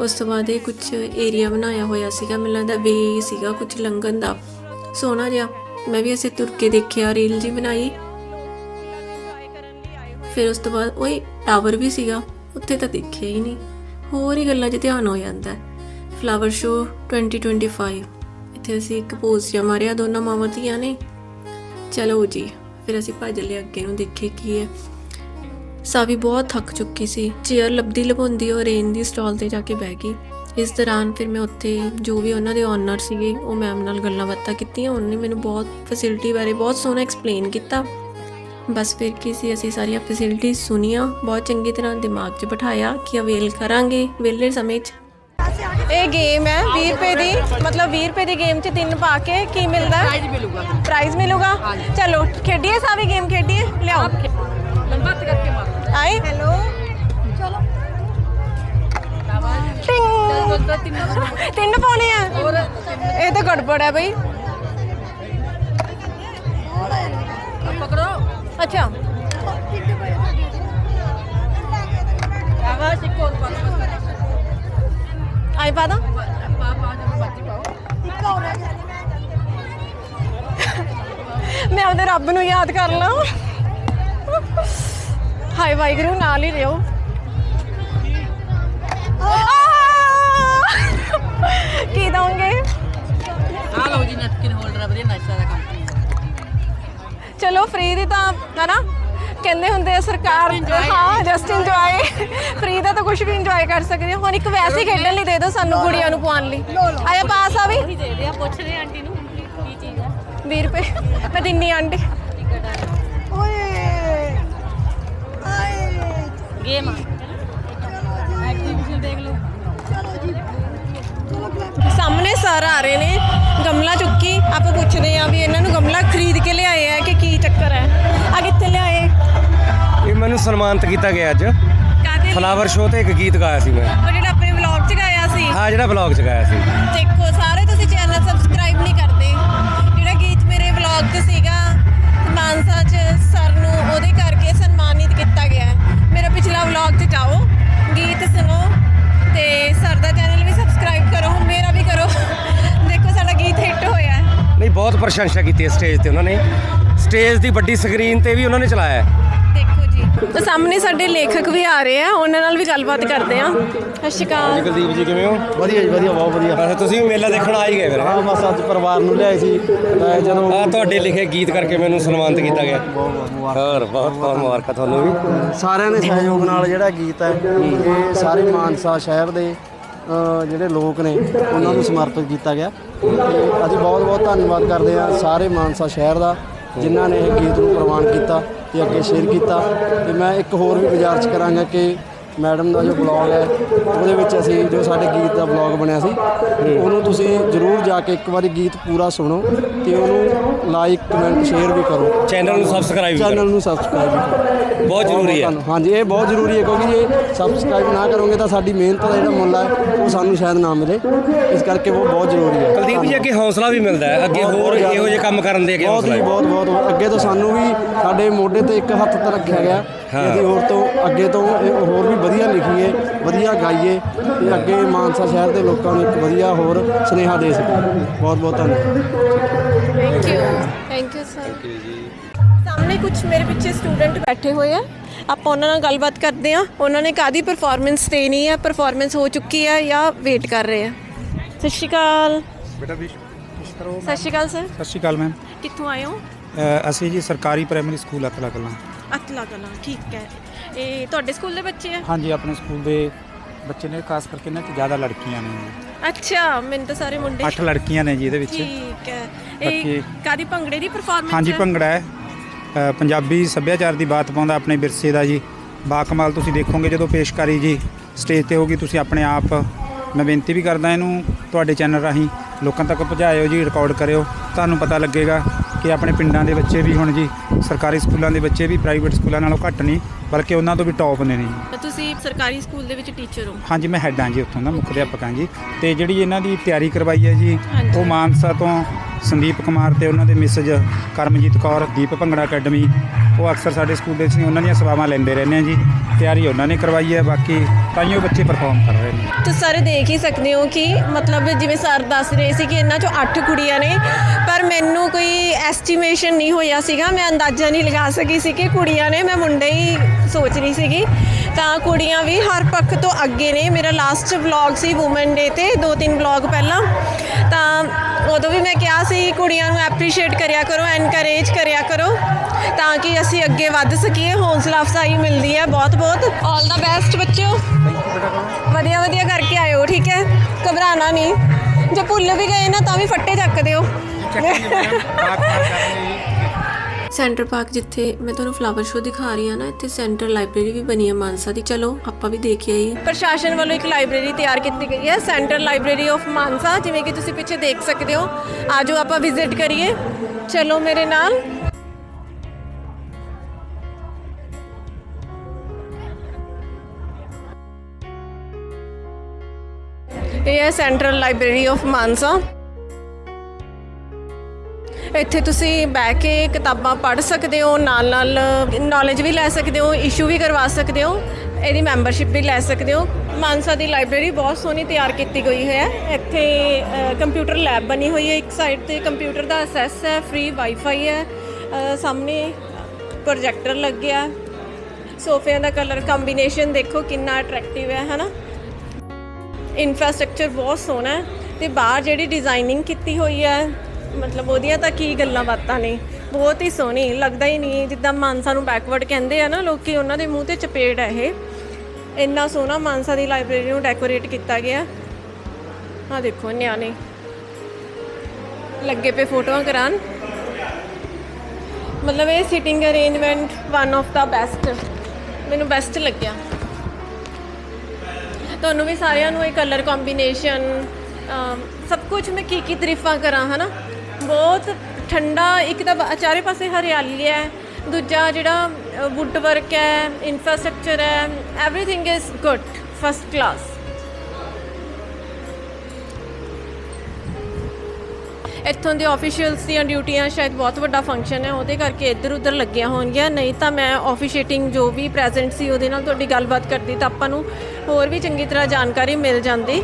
ਉਸ ਤੋਂ ਬਾਅਦ ਇਹ ਕੁਝ ਏਰੀਆ ਬਣਾਇਆ ਹੋਇਆ ਸੀਗਾ, ਮੈਨੂੰ ਲੱਗਦਾ ਵੇ ਸੀਗਾ ਕੁਝ ਲੰਘਣ ਦਾ। ਸੋਹਣਾ ਜਿਹਾ, ਮੈਂ ਵੀ ਐਸੇ ਤੁਰ ਕੇ ਦੇਖਿਆ ਰੀਲ ਜੀ ਬਣਾਈ। ਫਿਰ ਉਸ ਤੋਂ ਬਾਅਦ ਓਏ ਟਾਵਰ ਵੀ ਸੀਗਾ, ਉੱਥੇ ਤਾਂ ਦੇਖਿਆ ਹੀ ਨਹੀਂ। ਹੋਰ ਹੀ ਗੱਲਾਂ 'ਚ ਧਿਆਨ ਹੋ ਜਾਂਦਾ ਹੈ। ਫਲਾਵਰ ਸ਼ੋ 2025 ਇੱਥੇ ਅਸੀਂ ਇੱਕ ਪੋਜ਼ ਜਿਹਾ ਮਾਰਿਆ, ਦੋਨਾਂ ਮਾਵਾਂ ਧੀਆਂ ਨੇ। ਚਲੋ ਜੀ। ਫਿਰ ਅਸੀਂ ਭੱਜ ਲਿਆ ਅੱਗੇ ਨੂੰ, ਦੇਖੇ ਕੀ ਹੈ। ਸਾਵੀ ਬਹੁਤ ਥੱਕ ਚੁੱਕੀ ਸੀ। ਚੇਅਰ ਲੱਭਦੀ ਲਭਾਉਂਦੀ ਉਹ ਰੇਨ ਦੀ ਸਟਾਲ ਤੇ ਜਾ ਕੇ ਬਹਿ ਗਈ। ਇਸ ਦੌਰਾਨ ਫਿਰ ਮੈਂ ਉੱਥੇ ਜੋ ਵੀ ਉਹਨਾਂ ਦੇ ਓਨਰ ਸੀਗੇ, ਉਹ ਮੈਮ ਨਾਲ ਗੱਲਾਂ ਬਾਤਾਂ ਕੀਤੀਆਂ। ਉਹਨੇ ਮੈਨੂੰ ਬਹੁਤ ਫੈਸਿਲਿਟੀ ਬਾਰੇ ਬਹੁਤ ਸੋਹਣਾ ਐਕਸਪਲੇਨ ਕੀਤਾ। ਬਸ ਫਿਰ ਕੀ ਸੀ, ਅਸੀਂ ਸਾਰੀਆਂ ਫੈਸਿਲਿਟੀਆਂ ਸੁਣੀਆਂ। ਬਹੁਤ ਚੰਗੀ ਤਰ੍ਹਾਂ ਦਿਮਾਗ 'ਚ ਬਿਠਾਇਆ ਕਿ ਅਵੇਲ ਕਰਾਂਗੇ। ਵਿਹਲੇ ਸਮੇਂ 'ਚ ਇਹ ਗੇਮ ਹੈ 20 ਰੁਪਏ ਦੀ ਮਤਲਬ 20 ਰੁਪਏ ਦੀ ਗੇਮ 'ਚ ਤਿੰਨ ਪਾ ਕੇ ਕੀ ਮਿਲਦਾ? ਪ੍ਰਾਈਜ਼ ਮਿਲੂਗਾ। ਪ੍ਰਾਈਜ਼ ਮਿਲੂਗਾ? ਚਲੋ ਖੇਡੀਏ ਸਾਵੀ ਗੇਮ ਖੇਡੀਏ? ਲਿਆਓ। ਲੰਬਾ ਕਰਕੇ ਮਾਰ। ਆਏ ਹੈਲੋ ਚਲੋ। ਤਿੰਨ ਪਾਉਣੇ ਆ। ਇਹ ਤਾਂ ਗੜਬੜ ਹੈ ਬਈ। ਪਕੜੋ। ਅੱਛਾ। ਆਵਾਜ਼ ਇੱਕ ਹੋਰ ਪਾ ਆਈ ਪਾਦਾ ਪਾ ਪਾ ਜਦੋਂ ਮਰਜ਼ੀ ਪਾਓ ਮੈਂ ਆਪਦੇ ਰੱਬ ਨੂੰ ਯਾਦ ਕਰ ਲਾਂ। ਹਾਏ ਵਾਹਿਗੁਰੂ ਨਾਲ ਹੀ ਰਿਓ। ਕੀ ਦਵਾਂਗੇ? ਆ ਲਓ ਜੀ ਨੈਪਕਿਨ ਹੋਲਡਰ ਵਧੀਆ ਨਾਈਸਾ ਦਾ ਕੰਮ ਚਲੋ ਫ੍ਰੀ ਦੀ ਤਾਂ ਹਨਾ? ਕਹਿੰਦੇ ਹੁੰਦੇ ਆ ਸਰਕਾਰ ਹਾਂ ਜਸਟ ਇੰਜੋਏ ਫ੍ਰੀ ਦਾ ਤਾਂ ਕੁਝ ਵੀ ਇੰਜੋਏ ਕਰ ਸਕਦੇ ਹੋ ਹੁਣ ਇੱਕ ਵੈਸੇ ਹੀ ਖੇਡਣ ਲਈ ਦੇ ਦਿਓ ਸਾਨੂੰ ਗੁੜੀਆਂ ਨੂੰ ਪਾਉਣ ਲਈ। ਆਇਆ ਪਾਸ ਆ ਵੀ? ਉਹੀ ਦੇ ਦੇ ਆ ਪੁੱਛ ਰਹੇ ਆਂਟੀ ਨੂੰ ਕੀ ਚੀਜ਼ ਆ। 20 ਰੁਪਏ। ਮੈਂ ਦਿੰਨੀ ਆਂਟੀ। ਗੇਮ ਐਕਟੀਵਿਟੀ ਦੇਖ ਲਓ। ਸਾਹਮਣੇ ਸਰ ਆ ਰਹੇ ਨੇ। ਮੈਨੂੰ ਸਨਮਾਨਿਤ ਕੀਤਾ ਗਿਆ ਅੱਜ। ਫਲਾਵਰ ਸ਼ੋਅ ਤੇ ਇੱਕ ਗੀਤ ਗਾਇਆ ਸੀ ਮੈਂ। ਉਹ ਜਿਹੜਾ ਆਪਣੇ ਵਲੌਗ 'ਚ ਗਾਇਆ ਸੀ? ਹਾਂ ਜਿਹੜਾ ਵਲੌਗ ਚ ਗਾਇਆ ਸੀ। ਦੇਖੋ ਸਾਰੇ ਤੁਸੀਂ ਚੈਨਲ ਸਬਸਕ੍ਰਾਈਬ ਨਹੀਂ ਕਰਦੇ। ਜਿਹੜਾ ਗੀਤ ਮੇਰੇ ਵਲੌਗ 'ਚ ਸੀਗਾ ਮਾਨਸਾ 'ਚ ਸਰ ਨੂੰ ਉਹਦੇ ਕਰਕੇ ਸਨਮਾਨਿਤ ਕੀਤਾ ਗਿਆ। ਹੈ ਮੇਰਾ ਪਿਛਲਾ ਵਲੌਗ 'ਚ ਜਾਓ ਗੀਤ ਸੁਣੋ ਤੇ ਸਰ ਦਾ ਚੈਨਲ ਵੀ ਸਬਸਕ੍ਰਾਈਬ ਕਰੋ ਮੇਰਾ ਵੀ ਕਰੋ। ਦੇਖੋ ਸਾਡਾ ਗੀਤ ਹਿੱਟ ਹੋਇਆ ਨਹੀਂ ਬਹੁਤ ਪ੍ਰਸ਼ੰਸਾ ਕੀਤੀ ਹੈ ਸਟੇਜ ਤੇ ਉਹਨਾਂ ਨੇ। ਸਟੇਜ ਦੀ ਵੱਡੀ ਸਕਰੀਨ ਤੇ ਵੀ ਉਹਨਾਂ ਨੇ ਚਲਾਇਆ ਤਾਂ ਸਾਹਮਣੇ ਸਾਡੇ ਲੇਖਕ ਵੀ ਆ ਰਹੇ ਆ ਉਹਨਾਂ ਨਾਲ ਵੀ ਗੱਲਬਾਤ ਕਰਦੇ ਆ। ਸਤਿ ਸ਼੍ਰੀ ਅਕਾਲ। ਕੁਲਦੀਪ ਜੀ ਕਿਵੇਂ ਹੋ? ਵਧੀਆ ਜੀ ਵਧੀਆ ਬਹੁਤ ਵਧੀਆ। ਅੱਛਾ ਤੁਸੀਂ ਵੀ ਮੇਲਾ ਦੇਖਣ ਆ ਹੀ ਗਏ ਫਿਰ। ਹਾਂ ਬਸ ਅੱਜ ਪਰਿਵਾਰ ਨੂੰ ਲਿਆਏ ਸੀ। ਤਾਂ ਜਦੋਂ ਆ ਤੁਹਾਡੇ ਲਿਖੇ ਗੀਤ ਕਰਕੇ ਮੈਨੂੰ ਸਨਮਾਨਿਤ ਕੀਤਾ ਗਿਆ। ਹੋਰ ਬਹੁਤ ਬਹੁਤ ਮੁਬਾਰਕਾਂ ਤੁਹਾਨੂੰ ਵੀ। ਸਾਰਿਆਂ ਦੇ ਸਹਿਯੋਗ ਨਾਲ ਜਿਹੜਾ ਗੀਤ ਹੈ ਇਹ ਸਾਰੇ ਮਾਨਸਾ ਸ਼ਹਿਰ ਦੇ ਜਿਹੜੇ ਲੋਕ ਨੇ ਉਹਨਾਂ ਨੂੰ ਸਮਰਪਿਤ ਕੀਤਾ ਗਿਆ। ਤੇ ਅਸੀਂ ਬਹੁਤ ਬਹੁਤ ਧੰਨਵਾਦ ਕਰਦੇ ਹਾਂ ਸਾਰੇ ਮਾਨਸਾ ਸ਼ਹਿਰ ਦਾ ਜਿਨ੍ਹਾਂ ਨੇ ਇਹ ਗੀਤ ਨੂੰ ਪ੍ਰਵਾਨ ਕੀਤਾ। ਤੇ ਅੱਗੇ ਸ਼ੇਅਰ ਕੀਤਾ ਤੇ ਮੈਂ ਇੱਕ ਹੋਰ ਵੀ ਬਾਜ਼ਾਰ 'ਚ ਕਰਾਂਗਾ ਕਿ ਮੈਡਮ ਦਾ ਜੋ ਬਲੌਗ ਹੈ ਉਹਦੇ ਵਿੱਚ ਅਸੀਂ ਜੋ ਸਾਡੇ ਗੀਤ ਦਾ ਬਲੌਗ ਬਣਿਆ ਸੀ ਉਹਨੂੰ ਤੁਸੀਂ ਜ਼ਰੂਰ ਜਾ ਕੇ ਇੱਕ ਵਾਰੀ ਗੀਤ ਪੂਰਾ ਸੁਣੋ ਤੇ ਉਹਨੂੰ ਲਾਈਕ ਕਮੈਂਟ ਸ਼ੇਅਰ ਵੀ ਕਰੋ। ਚੈਨਲ ਨੂੰ ਸਬਸਕ੍ਰਾਈਬ ਚੈਨਲ ਕਰੋ। ਨੂੰ ਸਬਸਕ੍ਰਾਈਬ ਵੀ ਕਰੋ। ਬਹੁਤ ਜ਼ਰੂਰੀ ਹੈ। ਹਾਂਜੀ ਇਹ ਬਹੁਤ ਜ਼ਰੂਰੀ ਹੈ ਕਿਉਂਕਿ ਜੇ ਸਬਸਕ੍ਰਾਈਬ ਨਾ ਕਰੋਗੇ ਤਾਂ ਸਾਡੀ ਮਿਹਨਤ ਦਾ ਜਿਹੜਾ ਮੁੱਲ ਹੈ ਉਹ ਸਾਨੂੰ ਸ਼ਾਇਦ ਨਾ ਮਿਲੇ। ਇਸ ਕਰਕੇ ਉਹ ਬਹੁਤ ਜ਼ਰੂਰੀ ਹੈ। ਕੁਲਦੀਪ ਜੀ ਅੱਗੇ ਹੌਸਲਾ ਵੀ ਮਿਲਦਾ ਹੈ। ਅੱਗੇ ਬਹੁਤ- ਹੋਰ ਬਹੁਤ। ਇਹੋ ਜਿਹੇ ਕੰਮ ਕਰਨ ਦੇ ਅੱਗੇ ਬਹੁਤ ਹੌਸਲਾ ਹੈ। ਬਹੁਤ ਬਹੁਤ ਅੱਗੇ ਤੋਂ ਸਾਨੂੰ ਵੀ ਸਾਡੇ ਮੋਢੇ ਤੇ ਇੱਕ ਹੱਥ ਤੇ ਰੱਖਿਆ ਗਿਆ। ਅਸੀਂ ਹੋਰ ਤੋਂ ਅੱਗੇ ਤੋਂ ਇਹ ਹੋਰ ਵੀ ਵਧੀਆ ਲਿਖੀਏ ਵਧੀਆ ਗਾਈਏ ਤੇ ਅੱਗੇ ਮਾਨਸਾ ਸ਼ਹਿਰ ਦੇ ਲੋਕਾਂ ਨੂੰ ਇੱਕ ਵਧੀਆ ਹੋਰ ਸੁਨੇਹਾ ਦੇ ਸਕੀਏ। ਬਹੁਤ ਬਹੁਤ ਧੰਨਵਾਦ। Thank you thank you sir ਸਾਹਮਣੇ ਕੁਝ ਮੇਰੇ ਪਿੱਛੇ ਸਟੂਡੈਂਟ ਬੈਠੇ ਹੋਏ ਆ। ਆਪਾਂ ਉਹਨਾਂ ਨਾਲ ਗੱਲਬਾਤ ਕਰਦੇ ਆ ਉਹਨਾਂ ਨੇ ਕਾਦੀ ਪਰਫਾਰਮੈਂਸ ਦੇਣੀ ਹੈ ਪਰਫਾਰਮੈਂਸ ਹੋ ਚੁੱਕੀ ਹੈ ਜਾਂ ਵੇਟ ਕਰ ਰਹੇ ਆ? ਸਤਿ ਸ਼੍ਰੀ ਅਕਾਲ। ਬੇਟਾ ਵੀ ਸਤਿ ਸ਼੍ਰੀ ਅਕਾਲ ਸਰ ਸਤਿ ਸ਼੍ਰੀ ਅਕਾਲ ਮੈਮ ਕਿੱਥੋਂ ਆਏ ਹੋ? ਅ, ਅਸੀਂ ਜੀ ਸਰਕਾਰੀ ਪ੍ਰਾਇਮਰੀ ਸਕੂਲ ਅਤਲਾ ਕਲਾਂ ਅਤਲਾ ਕਲਾਂ ਠੀਕ ਹੈ। ਇਹ ਤੁਹਾਡੇ ਸਕੂਲ ਦੇ ਬੱਚੇ ਆ? ਹਾਂਜੀ ਆਪਣੇ ਸਕੂਲ ਦੇ ਬੱਚੇ ਨੇ ਖਾਸ ਕਰਕੇ ਇਹਨਾਂ 'ਚ ਜ਼ਿਆਦਾ ਲੜਕੀਆਂ ਨੇ। ਜੀ। ਅੱਛਾ ਮੈਨੂੰ ਤਾਂ ਸਾਰੇ ਮੁੰਡੇ ਅੱਠ ਲੜਕੀਆਂ ਨੇ ਜੀ ਇਹਦੇ ਵਿੱਚ। ਠੀਕ ਹੈ। ਇਹ ਬਾਕੀ- ਕਾਦੀ ਭੰਗੜੇ ਦੀ ਪਰਫਾਰਮੈਂਸ ਹਾਂਜੀ ਭੰਗੜਾ ਹੈ। ਅ, ਪੰਜਾਬੀ ਸੱਭਿਆਚਾਰ ਦੀ ਬਾਤ ਪਾਉਂਦਾ ਆਪਣੇ ਵਿਰਸੇ ਦਾ ਜੀ। ਬਾਕਮਾਲ ਤੁਸੀਂ ਦੇਖੋਗੇ ਜਦੋਂ ਪੇਸ਼ਕਾਰੀ ਜੀ ਸਟੇਜ ਤੇ ਹੋਗੀ ਤੁਸੀਂ ਆਪਣੇ ਆਪ ਮੈਂ ਬੇਨਤੀ ਵੀ ਕਰਦਾ ਇਹਨੂੰ ਤੁਹਾਡੇ ਚੈਨਲ ਰਾਹੀਂ ਲੋਕਾਂ ਤੱਕ ਪਹੁੰਚਾਇਓ ਜੀ ਰਿਕਾਰਡ ਕਰਿਓ। ਤੁਹਾਨੂੰ ਪਤਾ ਲੱਗੇਗਾ ਕਿ ਆਪਣੇ ਪਿੰਡਾਂ ਦੇ ਬੱਚੇ ਵੀ ਹੁਣ ਜੀ ਸਰਕਾਰੀ ਸਕੂਲਾਂ ਦੇ ਬੱਚੇ ਵੀ ਪ੍ਰਾਈਵੇਟ ਸਕੂਲਾਂ ਨਾਲੋਂ ਘੱਟ ਨਹੀਂ ਬਲਕਿ ਉਹਨਾਂ ਤੋਂ ਵੀ ਟੌਪ ਨੇ ਜੀ। ਤੁਸੀਂ ਸਰਕਾਰੀ ਸਕੂਲ ਦੇ ਵਿੱਚ ਟੀਚਰ ਹੋ? ਹਾਂਜੀ ਮੈਂ ਹੈਡ ਹਾਂ ਜੀ ਉੱਥੋਂ ਦਾ ਮੁੱਖ ਅਧਿਆਪਕ ਹਾਂ ਜੀ। ਤੇ ਜਿਹੜੀ ਇਹਨਾਂ ਦੀ ਤਿਆਰੀ ਕਰਵਾਈ ਹੈ ਜੀ। ਉਹ ਮਾਨਸਾ ਤੋਂ ਸੰਦੀਪ ਕੁਮਾਰ ਤੇ ਉਹਨਾਂ ਦੇ ਮਿਸਜ ਕਰਮਜੀਤ ਕੌਰ, ਦੀਪ ਭੰਗੜਾ ਅਕੈਡਮੀ। ਉਹ ਅਕਸਰ ਸਾਡੇ ਸਕੂਲ ਦੇ ਵਿੱਚ ਉਹਨਾਂ ਦੀਆਂ ਸੇਵਾਵਾਂ ਲੈਂਦੇ ਰਹਿੰਦੇ ਆ ਜੀ। ਤਿਆਰੀ ਉਹਨਾਂ ਨੇ ਕਰਵਾਈ ਹੈ ਬਾਕੀ ਤਾਈਓ ਬੱਚੇ ਪਰਫਾਰਮ ਕਰ ਰਹੇ ਨੇ। ਤੁਸੀਂ ਸਾਰੇ ਦੇਖ ਹੀ ਸਕਦੇ ਹੋ ਕਿ ਮਤਲਬ ਜਿਵੇਂ ਸਰ ਦੱਸ ਰਹੇ ਸੀ ਕਿ ਇਹਨਾਂ ਚੋਂ 8 ਕੁੜੀਆਂ ਨੇ, ਪਰ ਮੈਨੂੰ ਕੋਈ ਐਸਟੀਮੇਸ਼ਨ ਨਹੀਂ ਹੋਇਆ ਸੀਗਾ। ਮੈਂ ਅੰਦਾਜ਼ਾ ਨਹੀਂ ਲਗਾ ਸਕੀ ਸੀ ਕਿ ਕੁੜੀਆਂ ਨੇ, ਮੈਂ ਮੁੰਡੇ ਹੀ ਸੋਚ ਰਹੀ ਸੀਗੀ। ਤਾਂ ਕੁੜੀਆਂ ਵੀ ਹਰ ਪੱਖ ਤੋਂ ਅੱਗੇ ਨੇ। ਮੇਰਾ ਲਾਸਟ ਵਲੌਗ ਸੀ ਔਮਨ ਡੇ ਤੇ, ਦੋ ਤਿੰਨ ਵਲੌਗ ਪਹਿਲਾਂ। ਤਾਂ ਉਦੋਂ ਵੀ ਮੈਂ ਕਿਹਾ ਸੀ, ਕੁੜੀਆਂ ਨੂੰ ਐਪਰੀਸ਼ੀਏਟ ਕਰਿਆ ਕਰੋ ਐਨਕਰੇਜ ਕਰਿਆ ਕਰੋ, ਤਾਂ ਕਿ ਅਸੀਂ ਅੱਗੇ ਵੱਧ ਸਕੀਏ, ਹੌਸਲਾ ਅਫਜ਼ਾਈ ਮਿਲਦੀ ਹੈ ਬਹੁਤ ਬਹੁਤ। ਆਲ ਦਾ ਬੈਸਟ ਬੱਚਿਓ। ਵਧੀਆ ਵਧੀਆ ਕਰਕੇ ਆਇਓ, ਠੀਕ ਹੈ? ਘਬਰਾਣਾ ਨਹੀਂ। ਜੇ ਭੁੱਲ ਵੀ ਗਏ ਨਾ, ਤਾਂ ਵੀ ਫੱਟੇ ਚੱਕ ਦਿਓ। ਸੈਂਟਰ ਪਾਰਕ ਜਿੱਥੇ ਮੈਂ ਤੁਹਾਨੂੰ ਫਲਾਵਰ ਸ਼ੋ ਦਿਖਾ ਰਹੀ ਹਾਂ ਨਾ, ਇੱਥੇ ਸੈਂਟਰ ਲਾਇਬ੍ਰੇਰੀ ਵੀ ਬਣੀ ਹੈ ਮਾਨਸਾ ਦੀ। ਚਲੋ, ਆਪਾਂ ਵੀ ਦੇਖ ਆਈਏ। ਪ੍ਰਸ਼ਾਸਨ ਵੱਲੋਂ ਇੱਕ ਲਾਇਬ੍ਰੇਰੀ ਤਿਆਰ ਕੀਤੀ ਗਈ ਹੈ ਸੈਂਟਰ ਲਾਇਬ੍ਰੇਰੀ ਆਫ ਮਾਨਸਾ, ਜਿਵੇਂ ਕਿ ਤੁਸੀਂ ਪਿੱਛੇ ਦੇਖ ਸਕਦੇ ਹੋ। ਆਜੋ ਆਪਾਂ ਵਿਜ਼ਿਟ ਕਰੀਏ। ਚਲੋ, ਮੇਰੇ ਨਾਲ। ਇਹ ਹੈ ਸੈਂਟਰਲ ਲਾਇਬ੍ਰੇਰੀ ਆਫ ਮਾਨਸਾ। ਇੱਥੇ ਤੁਸੀਂ ਬਹਿ ਕੇ ਕਿਤਾਬਾਂ ਪੜ੍ਹ ਸਕਦੇ ਹੋ, ਨਾਲ ਨਾਲ ਨੌਲੇਜ ਵੀ ਲੈ ਸਕਦੇ ਹੋ ਇਸ਼ੂ ਵੀ ਕਰਵਾ ਸਕਦੇ ਹੋ, ਇਹਦੀ ਮੈਂਬਰਸ਼ਿਪ ਵੀ ਲੈ ਸਕਦੇ ਹੋ। ਮਾਨਸਾ ਦੀ ਲਾਇਬ੍ਰੇਰੀ ਬਹੁਤ ਸੋਹਣੀ ਤਿਆਰ ਕੀਤੀ ਗਈ ਹੈ। ਇੱਥੇ ਕੰਪਿਊਟਰ ਲੈਬ ਬਣੀ ਹੋਈ ਹੈ, ਇੱਕ ਸਾਈਡ ਤੇ ਕੰਪਿਊਟਰ ਦਾ ਅਸੈਸ ਹੈ ਫ੍ਰੀ ਵਾਈਫਾਈ ਹੈ ਸਾਹਮਣੇ ਪ੍ਰੋਜੈਕਟਰ ਲੱਗਿਆ ਸੋਫਿਆਂ ਦਾ ਕਲਰ ਕੰਬੀਨੇਸ਼ਨ ਦੇਖੋ ਕਿੰਨਾ ਅਟਰੈਕਟਿਵ ਹੈ, ਹਨਾ? ਇਨਫਰਾਸਟ੍ਰਕਚਰ ਬਹੁਤ ਸੋਹਣਾ ਹੈ ਤੇ ਬਾਹਰ ਜਿਹੜੀ ਡਿਜ਼ਾਈਨਿੰਗ ਕੀਤੀ ਹੋਈ ਹੈ ਮਤਲਬ ਉਹਦੀਆਂ ਤਾਂ ਕੀ ਗੱਲਾਂ ਬਾਤਾਂ ਨੇ। ਬਹੁਤ ਹੀ ਸੋਹਣੀ, ਲੱਗਦਾ ਹੀ ਨਹੀਂ ਜਿੱਦਾਂ ਮਾਨਸਾ ਨੂੰ ਬੈਕਵਰਡ ਕਹਿੰਦੇ ਆ ਨਾ ਲੋਕੀ, ਉਹਨਾਂ ਦੇ ਮੂੰਹ ਤੇ ਚਪੇੜ ਹੈ ਇਹ। ਇੰਨਾ ਸੋਹਣਾ ਮਾਨਸਾ ਦੀ ਲਾਇਬ੍ਰੇਰੀ ਨੂੰ ਡੈਕੋਰੇਟ ਕੀਤਾ ਗਿਆ। ਆ ਦੇਖੋ ਨਿਆਣੇ। ਲੱਗੇ ਪਏ ਫੋਟੋਆਂ ਕਰਾਨ ਮਤਲਬ ਇਹ sitting arrangement one of the best ਮੈਨੂੰ ਬੈਸਟ ਲੱਗਿਆ। ਤੁਹਾਨੂੰ ਵੀ ਸਾਰਿਆਂ ਨੂੰ ਇਹ ਕਲਰ ਕੰਬੀਨੇਸ਼ਨ ਸਭ ਕੁਝ ਮੈਂ ਕੀ ਕੀ ਤਾਰੀਫਾਂ ਕਰਾਂ, ਹਨਾ? ਬਹੁਤ ਠੰਡਾ, ਇੱਕ ਤਾਂ ਚਾਰੇ ਪਾਸੇ ਹਰਿਆਲੀ ਹੈ, ਦੂਜਾ ਜਿਹੜਾ ਵੁੱਡ ਵਰਕ ਹੈ ਇਨਫਰਾਸਟ੍ਰਕਚਰ ਹੈ everything is good first class ਇੱਥੋਂ ਦੇ ਆਫੀਸ਼ੀਅਲਸ ਦੀਆਂ ਡਿਊਟੀਆਂ ਸ਼ਾਇਦ ਬਹੁਤ ਵੱਡਾ ਫੰਕਸ਼ਨ ਹੈ, ਉਹਦੇ ਕਰਕੇ ਇੱਧਰ ਉੱਧਰ ਲੱਗੀਆਂ ਹੋਣਗੀਆਂ, ਨਹੀਂ ਤਾਂ ਮੈਂ ਆਫੀਸ਼ੀਏਟਿੰਗ ਜੋ ਵੀ ਪ੍ਰੈਜ਼ੈਂਟ ਸੀ, ਉਹਦੇ ਨਾਲ ਤੁਹਾਡੀ ਗੱਲਬਾਤ ਕਰਦੀ, ਤਾਂ ਆਪਾਂ ਨੂੰ ਹੋਰ ਵੀ ਚੰਗੀ ਤਰ੍ਹਾਂ ਜਾਣਕਾਰੀ ਮਿਲ ਜਾਂਦੀ।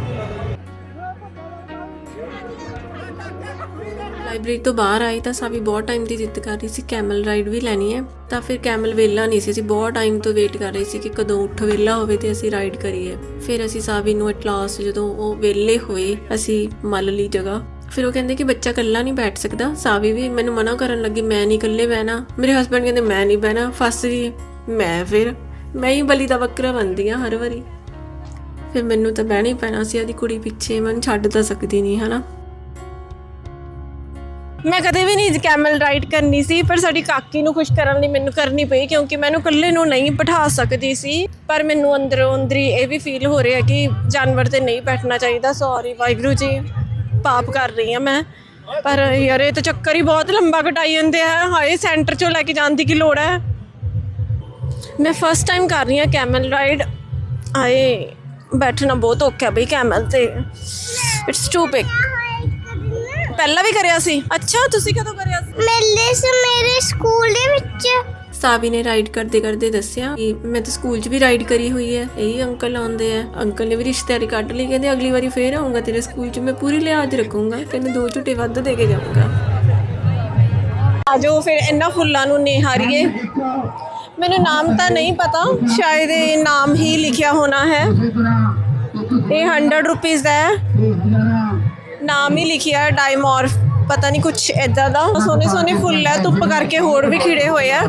ਲਾਇਬ੍ਰੇਰੀ ਤੋਂ ਬਾਹਰ ਆਈ ਤਾਂ ਸਾਵੀ ਬਹੁਤ ਟਾਈਮ ਦੀ ਜਿੱਦ ਕਰ ਰਹੀ ਸੀ ਕੈਮਲ ਰਾਈਡ ਵੀ ਲੈਣੀ ਹੈ। ਤਾਂ ਫਿਰ ਕੈਮਲ ਵੇਲਾ ਨਹੀਂ ਸੀ, ਅਸੀਂ ਬਹੁਤ ਟਾਈਮ ਤੋਂ ਵੇਟ ਕਰ ਰਹੇ ਸੀ ਕਿ ਕਦੋਂ ਉੱਠ ਵੇਲਾ ਹੋਵੇ ਤੇ ਅਸੀਂ ਰਾਈਡ ਕਰੀਏ। ਫਿਰ ਅਸੀਂ ਸਾਵੀ ਨੂੰ ਐਟ ਲਾਸਟ ਜਦੋਂ ਉਹ ਵੇਲੇ ਹੋਏ, ਅਸੀਂ ਮੱਲ ਲਈ ਜਗ੍ਹਾ। ਫਿਰ ਉਹ ਕਹਿੰਦੇ ਕਿ ਬੱਚਾ ਇਕੱਲਾ ਨਹੀਂ ਬੈਠ ਸਕਦਾ। ਸਾਵੀ ਵੀ ਮੈਨੂੰ ਮਨਾ ਕਰਨ ਲੱਗੀ, ਮੈਂ ਨਹੀਂ ਇਕੱਲੇ ਬਹਿਣਾ। ਮੇਰੇ ਹਸਬੰਡ ਕਹਿੰਦੇ, ਮੈਂ ਨਹੀਂ ਬਹਿਣਾ, ਫਸ ਗਈ ਮੈਂ ਫਿਰ, ਮੈਂ ਹੀ ਬਲੀ ਦਾ ਬੱਕਰਾ ਬਣਦੀ ਹਾਂ ਹਰ ਵਾਰੀ। ਫਿਰ ਮੈਨੂੰ ਤਾਂ ਬਹਿਣਾ ਹੀ ਪੈਣਾ ਸੀ ਉਹਦੀ ਕੁੜੀ ਪਿੱਛੇ, ਮੈਨੂੰ ਛੱਡ ਤਾਂ ਸਕਦੀ ਨਹੀਂ, ਹਨਾ? ਮੈਂ ਕਦੇ ਵੀ ਨਹੀਂ ਕੈਮਲ ਰਾਈਡ ਕਰਨੀ ਸੀ, ਪਰ ਸਾਡੀ ਕਾਕੀ ਨੂੰ ਖੁਸ਼ ਕਰਨ ਲਈ ਮੈਨੂੰ ਕਰਨੀ ਪਈ ਕਿਉਂਕਿ ਮੈਨੂੰ ਇਕੱਲੇ ਨੂੰ ਨਹੀਂ ਬਿਠਾ ਸਕਦੀ ਸੀ। ਪਰ ਮੈਨੂੰ ਅੰਦਰੋਂ ਅੰਦਰੀ ਇਹ ਵੀ ਫੀਲ ਹੋ ਰਿਹਾ ਕਿ ਜਾਨਵਰ ਤੇ ਨਹੀਂ ਬੈਠਣਾ ਚਾਹੀਦਾ ਸੌਰੀ ਵਾਹਿਗੁਰੂ ਜੀ, ਪਾਪ ਕਰ ਰਹੀ ਹਾਂ ਮੈਂ। ਪਰ ਯਾਰ ਇਹ ਤਾਂ ਚੱਕਰ ਹੀ ਬਹੁਤ ਲੰਬਾ ਕਟਾਈ ਜਾਂਦੇ ਆ, ਹਾਏ ਸੈਂਟਰ ਚੋਂ ਲੈ ਕੇ ਜਾਣ ਦੀ ਕੀ ਲੋੜ ਹੈ? ਮੈਂ ਫਸਟ ਟਾਈਮ ਕਰ ਰਹੀ ਹਾਂ ਕੈਮਲ ਰਾਈਡ ਆਏ ਬੈਠਣਾ ਬਹੁਤ ਔਖਾ ਬਈ ਕੈਮਲ ਤੇ। ਇਟਸ ਟੂ ਬਿਗ ਪਹਿਲਾਂ ਵੀ ਕਰਿਆ ਸੀ? ਅੱਛਾ ਤੁਸੀਂ ਕਦੋਂ ਕਰਿਆ ਸੀ? ਮੇਲੇ ਸੇ ਮੇਰੇ ਸਕੂਲ ਦੇ ਵਿੱਚ। ਸਾਬੀ ਨੇ ਰਾਈਡ ਕਰਦੇ ਕਰਦੇ ਦੱਸਿਆ ਕਿ ਮੈਂ ਤਾਂ ਸਕੂਲ 'ਚ ਵੀ ਰਾਈਡ ਕਰੀ ਹੋਈ ਹੈ। ਇਹੀ ਅੰਕਲ ਆਉਂਦੇ ਆ। ਅੰਕਲ ਨੇ ਵੀ ਰਿਸ਼ਤੇਦਾਰੀ ਕੱਢ ਲਈ ਕਹਿੰਦੇ ਅਗਲੀ ਵਾਰੀ ਫੇਰ ਆਉਂਗਾ ਤੇਰੇ ਸਕੂਲ 'ਚ ਮੈਂ ਪੂਰੀ ਲਿਹਾਜ਼ ਰੱਖੂੰਗਾ ਤੈਨੂੰ ਦੋ ਝੂਟੇ ਵੱਧ ਦੇ ਕੇ ਜਾਊਂਗਾ। ਆਜੋ ਫਿਰ ਇਹਨਾਂ ਫੁੱਲਾਂ ਨੂੰ ਨਿਹਾਰੀਏ। ਮੈਨੂੰ ਨਾਮ ਤਾਂ ਨਹੀਂ ਪਤਾ ਸ਼ਾਇਦ ਇਹ ਨਾਮ ਹੀ ਲਿਖਿਆ ਹੋਣਾ ਹੈ। ਇਹ 100 ਰੁਪੀਸ ਦਾ ਹੈ। ਨਾਮ ਹੀ ਲਿਖਿਆ ਹੈ, ਡਾਈਮੋਰਫ, ਪਤਾ ਨਹੀਂ ਕੁਝ ਇਦਾਂ ਦਾ। ਸੋਹਣੇ ਸੋਹਣੇ ਫੁੱਲ ਹੈ, ਧੁੱਪ ਕਰਕੇ ਹੋਰ ਵੀ ਖਿੜੇ ਹੋਏ ਆ।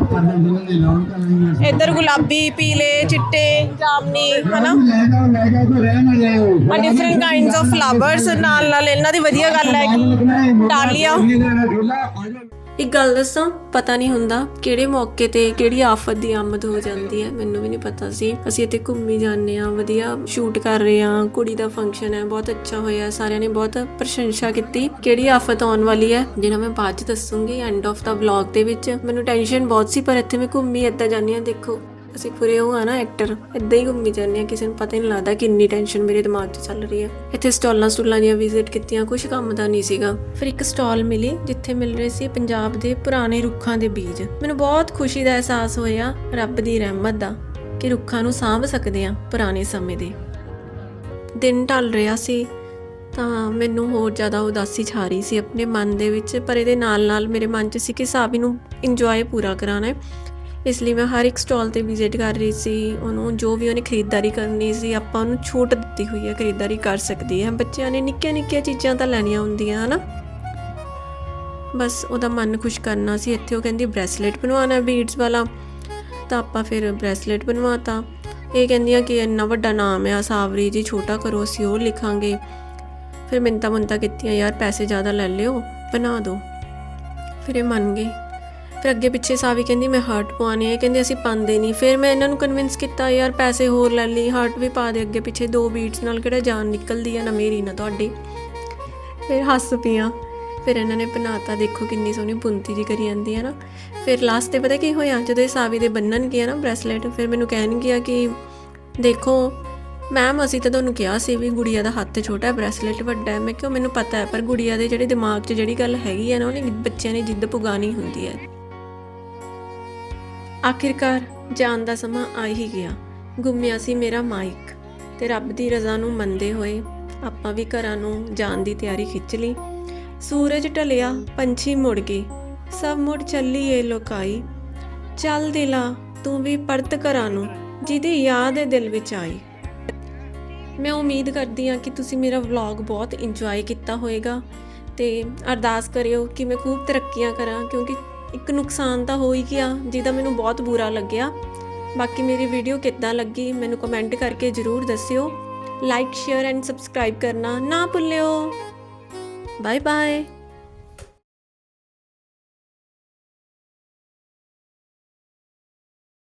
ਇੱਧਰ ਗੁਲਾਬੀ, ਪੀਲੇ, ਚਿੱਟੇ, ਜਾਮਨੀ, ਹਨਾ? ਆ ਡਿਫਰੈਂਟ ਕਾਈਂਡਸ ਆਫ ਫਲਾਵਰਸ ਨਾਲ ਨਾਲ, ਇਹਨਾਂ ਦੀ ਵਧੀਆ ਗੱਲ ਹੈ ਕਿ ਡਾਲੀਆ। ਇੱਕ ਗੱਲ ਦੱਸਾਂ, ਪਤਾ ਨਹੀਂ ਹੁੰਦਾ ਕਿਹੜੇ ਮੌਕੇ ਤੇ ਕਿਹੜੀ ਆਫਤ ਦੀ ਆਮਦ ਹੋ ਜਾਂਦੀ ਹੈ, ਮੈਨੂੰ ਵੀ ਨਹੀਂ ਪਤਾ ਸੀ। ਅਸੀਂ ਇੱਥੇ ਘੁੰਮੀ ਜਾਂਦੇ ਆ ਵਧੀਆ ਸ਼ੂਟ ਕਰ ਰਹੇ ਆ ਕੁੜੀ ਦਾ ਫੰਕਸ਼ਨ ਹੈ, ਬਹੁਤ ਅੱਛਾ ਹੋਇਆ, ਸਾਰਿਆਂ ਨੇ ਬਹੁਤ ਪ੍ਰਸ਼ੰਸਾ ਕੀਤੀ। ਕਿਹੜੀ ਆਫਤ ਆਉਣ ਵਾਲੀ ਹੈ ਜਿਹੜਾ ਮੈਂ ਬਾਅਦ ਚ ਦੱਸੂਗੀ ਐਂਡ ਆਫ ਦਾ ਵਲੌਗ ਦੇ ਵਿੱਚ। ਮੈਨੂੰ ਟੈਨਸ਼ਨ ਬਹੁਤ ਸੀ, ਪਰ ਇੱਥੇ ਮੈਂ ਘੁੰਮੀ, ਇੱਦਾਂ ਜਾਂਦੀ ਆ ਦੇਖੋ। ਅਸੀਂ ਪੂਰੇ ਉਹ ਆ ਨਾ ਐਕਟਰ ਇਦਾਂ ਹੀ ਘੁੰਮੀ ਜਾਂਦੇ ਆ ਕਿਸੇ ਨੂੰ ਪਤਾ ਹੀ ਨਹੀਂ ਲੱਗਦਾ ਕਿੰਨੀ ਟੈਨਸ਼ਨ ਮੇਰੇ ਦਿਮਾਗ 'ਚ ਚੱਲ ਰਹੀ ਹੈ। ਇੱਥੇ ਸਟਾਲਾਂ ਸਟੂਲਾਂ ਦੀਆਂ ਵਿਜ਼ਿਟ ਕੀਤੀਆਂ ਕੁਝ ਕੰਮ ਦਾ ਨਹੀਂ ਸੀਗਾ। ਫਿਰ ਇੱਕ ਸਟਾਲ ਮਿਲੀ, ਜਿੱਥੇ ਮਿਲ ਰਹੇ ਸੀ ਪੰਜਾਬ ਦੇ ਪੁਰਾਣੇ ਰੁੱਖਾਂ ਦੇ ਬੀਜ। ਮੈਨੂੰ ਬਹੁਤ ਖੁਸ਼ੀ ਦਾ ਅਹਿਸਾਸ ਹੋਇਆ ਰੱਬ ਦੀ ਰਹਿਮਤ ਦਾ ਕਿ ਰੁੱਖਾਂ ਨੂੰ ਸਾਂਭ ਸਕਦੇ ਆ ਪੁਰਾਣੇ ਸਮੇਂ ਦੇ। ਦਿਨ ਢਲ ਰਿਹਾ ਸੀ, ਤਾਂ ਮੈਨੂੰ ਹੋਰ ਜ਼ਿਆਦਾ ਉਦਾਸੀ ਛਾ ਰਹੀ ਸੀ। ਆਪਣੇ ਮਨ ਦੇ ਵਿੱਚ, ਪਰ ਇਹਦੇ ਨਾਲ ਨਾਲ ਮੇਰੇ ਮਨ 'ਚ ਸੀ ਕਿ ਸਾਬੀ ਨੂੰ ਇੰਜੋਏ ਪੂਰਾ ਕਰਾਉਣਾ ਹੈ। ਇਸ ਲਈ ਮੈਂ ਹਰ ਇੱਕ ਸਟਾਲ ਤੇ ਵਿਜ਼ਿਟ ਕਰ ਰਹੀ ਸੀ, ਉਹਨੂੰ ਜੋ ਵੀ ਉਹਨੇ ਖਰੀਦਦਾਰੀ ਕਰਨੀ ਸੀ, ਆਪਾਂ ਉਹਨੂੰ ਛੂਟ ਦਿੱਤੀ ਹੋਈ ਹੈ, ਖਰੀਦਦਾਰੀ ਕਰ ਸਕਦੀ ਹੈ। ਬੱਚਿਆਂ ਨੇ ਨਿੱਕੀਆਂ ਨਿੱਕੀਆਂ ਚੀਜ਼ਾਂ ਤਾਂ ਲੈਣੀਆਂ ਹੁੰਦੀਆਂ, ਹਨਾ? ਬਸ ਉਹਦਾ ਮਨ ਖੁਸ਼ ਕਰਨਾ ਸੀ। ਇੱਥੇ ਉਹ ਕਹਿੰਦੀ, ਬ੍ਰੈਸਲੇਟ ਬਣਵਾਉਣਾ ਬੀਡਸ ਵਾਲਾ। ਤਾਂ ਆਪਾਂ ਫਿਰ ਬ੍ਰੈਸਲੇਟ ਬਣਵਾਤਾ। ਇਹ ਕਹਿੰਦੀਆਂ ਕਿ ਇੰਨਾ ਵੱਡਾ ਨਾਮ ਹੈ, ਸਾਵਰੀ ਜੀ, ਛੋਟਾ ਕਰੋ, ਅਸੀਂ ਉਹ ਲਿਖਾਂਗੇ। ਫਿਰ ਮਿੰਤਾ ਮੁੰਤਾ ਕੀਤੀਆਂ, ਯਾਰ ਪੈਸੇ ਜ਼ਿਆਦਾ ਲੈ ਲਿਓ, ਬਣਾ ਦਿਓ। ਫਿਰ ਇਹ ਮੰਨ ਗਏ ਫਿਰ ਅੱਗੇ ਪਿੱਛੇ ਸਾਵੀ ਕਹਿੰਦੀ, ਮੈਂ ਹਾਰਟ ਪਵਾਉਣੇ ਆ ਕਹਿੰਦੇ, ਅਸੀਂ ਪਾਉਂਦੇ ਨਹੀਂ। ਫਿਰ ਮੈਂ ਇਹਨਾਂ ਨੂੰ ਕਨਵਿੰਸ ਕੀਤਾ, ਯਾਰ ਪੈਸੇ ਹੋਰ ਲੈ ਲਈ ਹਾਰਟ ਵੀ ਪਾ ਦੇ ਅੱਗੇ ਪਿੱਛੇ। ਦੋ ਬੀਟਸ ਨਾਲ ਕਿਹੜਾ ਜਾਨ ਨਿਕਲਦੀ ਆ ਨਾ ਮੇਰੀ, ਨਾ ਤੁਹਾਡੀ। ਫਿਰ ਹੱਸ ਪੀਆਂ ਫਿਰ ਇਹਨਾਂ ਨੇ ਬਣਾਤਾ, ਦੇਖੋ ਕਿੰਨੀ ਸੋਹਣੀ ਬੁੰਤੀ ਜੀ ਕਰੀ ਜਾਂਦੀ ਹੈ ਨਾ। ਫਿਰ ਲਾਸਟ ਤੇ ਪਤਾ ਕੀ ਹੋਇਆ, ਜਦੋਂ ਇਹ ਸਾਵੀ ਦੇ ਬੰਨਣ ਗਿਆ ਨਾ ਬ੍ਰੈਸਲੇਟ ਫਿਰ ਮੈਨੂੰ ਕਹਿਣ ਗਿਆ ਕਿ, ਦੇਖੋ ਮੈਮ ਅਸੀਂ ਤਾਂ ਤੁਹਾਨੂੰ ਕਿਹਾ ਸੀ ਵੀ ਗੁੜੀਆ ਦਾ ਹੱਥ ਛੋਟਾ ਹੈ ਬ੍ਰੈਸਲੇਟ ਵੱਡਾ ਹੈ। ਮੈਂ ਕਿਹਾ, ਮੈਨੂੰ ਪਤਾ ਹੈ, ਪਰ ਗੁੜੀਆ ਦੇ ਜਿਹੜੇ ਦਿਮਾਗ 'ਚ ਜਿਹੜੀ ਗੱਲ ਹੈਗੀ ਹੈ ਨਾ, ਉਹਨੇ ਬੱਚਿਆਂ ਨੇ ਜਿੱਦ ਪੁਗਾਣੀ ਹੁੰਦੀ ਹੈ। ਆਖਿਰਕਾਰ ਜਾਣ ਦਾ ਸਮਾਂ ਆ ਹੀ ਗਿਆ। ਗੁੰਮਿਆ ਸੀ ਮੇਰਾ ਮਾਈਕ ਤੇ ਰੱਬ ਦੀ ਰਜ਼ਾ ਨੂੰ ਮੰਨਦੇ ਹੋਏ ਆਪਾਂ ਵੀ ਘਰਾਂ ਨੂੰ ਜਾਣ ਦੀ ਤਿਆਰੀ ਖਿੱਚ ਲਈ। ਸੂਰਜ ਢਲਿਆ, ਪੰਛੀ ਮੁੜ ਗਏ। ਸਭ ਮੁੜ ਚੱਲੀ ਏ ਲੋਕਾਈ। ਚੱਲ ਦਿਲਾ, ਤੂੰ ਵੀ ਪਰਤ ਘਰਾਂ ਨੂੰ, ਜਿਹਦੀ ਯਾਦ ਹੈ ਦਿਲ ਵਿੱਚ ਆਈ। ਮੈਂ ਉਮੀਦ ਕਰਦੀ ਹਾਂ ਕਿ ਤੁਸੀਂ ਮੇਰਾ ਵਲੌਗ ਬਹੁਤ ਇੰਜੋਏ ਕੀਤਾ ਹੋਵੇਗਾ ਤੇ ਅਰਦਾਸ ਕਰਿਓ ਕਿ ਮੈਂ ਖੂਬ ਤਰੱਕੀਆਂ ਕਰਾਂ ਕਿਉਂਕਿ ਇੱਕ ਨੁਕਸਾਨ ਤਾਂ ਹੋ ਹੀ ਗਿਆ, ਜਿਹਦਾ ਮੈਨੂੰ ਬਹੁਤ ਬੁਰਾ ਲੱਗਿਆ। ਬਾਕੀ ਮੇਰੀ ਵੀਡੀਓ ਕਿੱਦਾਂ ਲੱਗੀ ਮੈਨੂੰ ਕਮੈਂਟ ਕਰਕੇ ਜਰੂਰ ਦੱਸਿਓ। ਲਾਈਕ ਸ਼ੇਅਰ ਐਂਡ ਸਬਸਕ੍ਰਾਈਬ ਕਰਨਾ ਨਾ ਭੁੱਲਿਓ। Bye bye